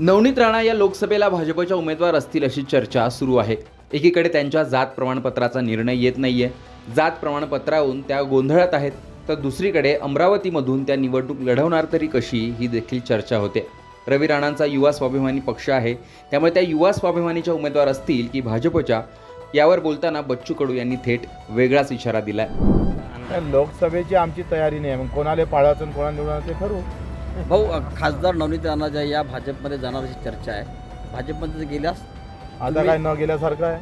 नवनीत राणा या लोकसभेला भाजपच्या उमेदवार असतील अशी चर्चा सुरू आहे. एकीकडे त्यांच्या जात प्रमाणपत्राचा निर्णय येत नाहीये. जात प्रमाणपत्राहून त्या गोंधळात आहेत. तर दुसरीकडे अमरावतीमधून त्या निवडणूक लढवणार तरी कशी ही देखील चर्चा होते. रवी राणांचा युवा स्वाभिमानी पक्ष आहे. त्यामुळे त्या युवा स्वाभिमानीच्या उमेदवार असतील की भाजपच्या यावर बोलताना बच्चू कडू यांनी थेट वेगळाच इशारा दिला लोकसभेची आमची तयारी नाही मग कोणाला पाळायचं कोणाला निवडायचं ते ठरवू. भाऊ खासदार नवनीत राणा ज्या या भाजपमध्ये जाणार अशी चर्चा आहे. भाजपमध्ये गेल्यास आता काय न गेल्यासारखं आहे?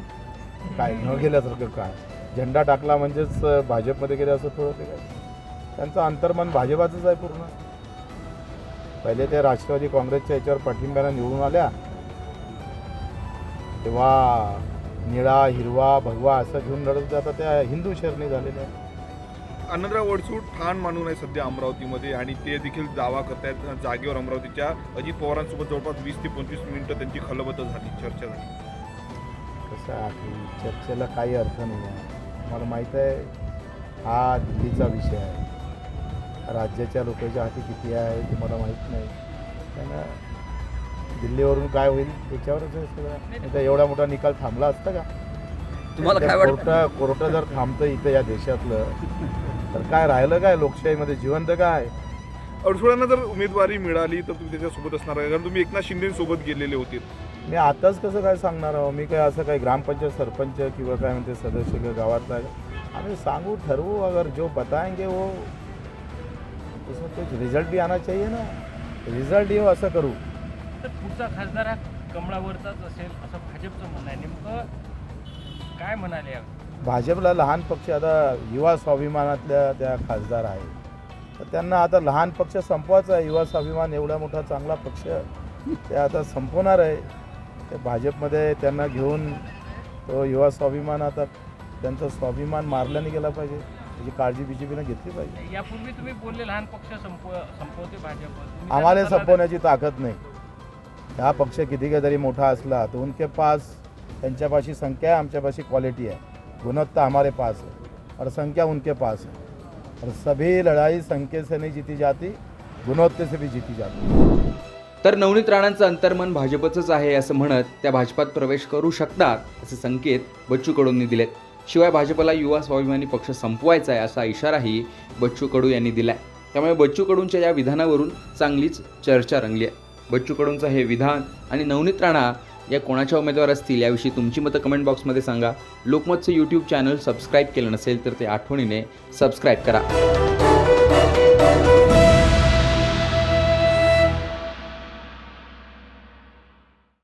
काय न गेल्यासारखं काय? झेंडा टाकला म्हणजेच भाजपमध्ये गेले असं थोडं ते काय? त्यांचं अंतर्मन भाजपाचंच आहे पूर्ण. पहिले ते राष्ट्रवादी काँग्रेसच्या याच्यावर पाठिंब्यानं निवडून आल्या. तेव्हा निळा हिरवा भगवा असं घेऊन लढत आता त्या हिंदू शरणी झालेल्या. आहे आनंदराव वडसूट ठाण मानून आहे सध्या अमरावतीमध्ये आणि ते देखील दावा करतायत जागेवर अमरावतीच्या अजित पवारांसोबत जवळपास वीस ते पंचवीस मिनिटं त्यांची खलबत झाली चर्चा झाली. कसं आहे की चर्चेला काही अर्थ नाही आहे. मला माहीत आहे हा दिल्लीचा विषय आहे. राज्याच्या लोकांच्या हाती किती आहे ते मला माहीत नाही. त्यानं दिल्लीवरून काय होईल त्याच्यावरच आहे सगळं. नाही तर एवढा मोठा निकाल थांबला असता का? तुम्हाला काय वाटतं? कोर्ट कोर्ट जर थांबतं इथं या देशातलं तर काय राहिलं काय? लोकशाहीमध्ये जिवंत काय? अडसुळांना जर उमेदवारी मिळाली तर तुम्ही त्याच्यासोबत असणार आहे. कारण तुम्ही एकनाथ शिंदेसोबत गेलेले होते. मी आताच कसं काय सांगणार आहो? मी काय असं काय ग्रामपंचायत सरपंच किंवा काय म्हणते सदस्य किंवा गावातला आम्ही सांगू ठरवू. अगर जो बताएंगे वो उसमें कुछ रिझल्ट भी आना चाहिए ना. रिझल्ट येऊ असं करू. तर पुढचा खासदार हा कमळावरचाच असेल असं भाजपचं म्हणणं आहे. नेमकं काय म्हणाले? भाजपला लहान पक्ष आता युवा स्वाभिमानातल्या त्या खासदार आहेत. तर त्यांना आता लहान पक्ष संपवायचा आहे. युवा स्वाभिमान एवढा मोठा चांगला पक्ष ते आता संपवणार आहे. ते भाजपमध्ये त्यांना घेऊन तो युवा स्वाभिमान आता त्यांचा स्वाभिमान मारला नाही गेला पाहिजे. त्याची काळजी बी जे पीनं घेतली पाहिजे. यापूर्वी तुम्ही बोलले लहान पक्ष संपव संपवते भाजप. आम्हाला संपवण्याची ताकद नाही. हा पक्ष किती का जरी मोठा असला तो उनके पास त्यांच्यापाशी संख्या आहे आमच्यापाशी क्वालिटी आहे. गुणवत्ता हमारे पास है और संख्या उनके पास है और सभी लड़ाई संख्या से नहीं जीती जाती गुणवत्ते से भी जीती जाती तर नवनीत राणांचं अंतर्मन भाजपचंच आहे असं म्हणत त्या भाजपात प्रवेश करू शकतात असे संकेत बच्चू कडूंनी दिलेत. शिवाय भाजपला युवा स्वाभिमानी पक्ष संपवायचा आहे असा इशाराही बच्चू कडू यांनी दिलाय. त्यामुळे बच्चू कडूंच्या या विधानावरून चांगलीच चर्चा रंगली आहे. बच्चू कडूंचं हे विधान आणि नवनीत राणा या कोणाच्या उमेदवार असतील याविषयी तुमची मतं कमेंट बॉक्समध्ये सांगा. लोकमतचं यूट्यूब चॅनल सबस्क्राईब केलं नसेल तर ते आठवणीने सबस्क्राईब करा.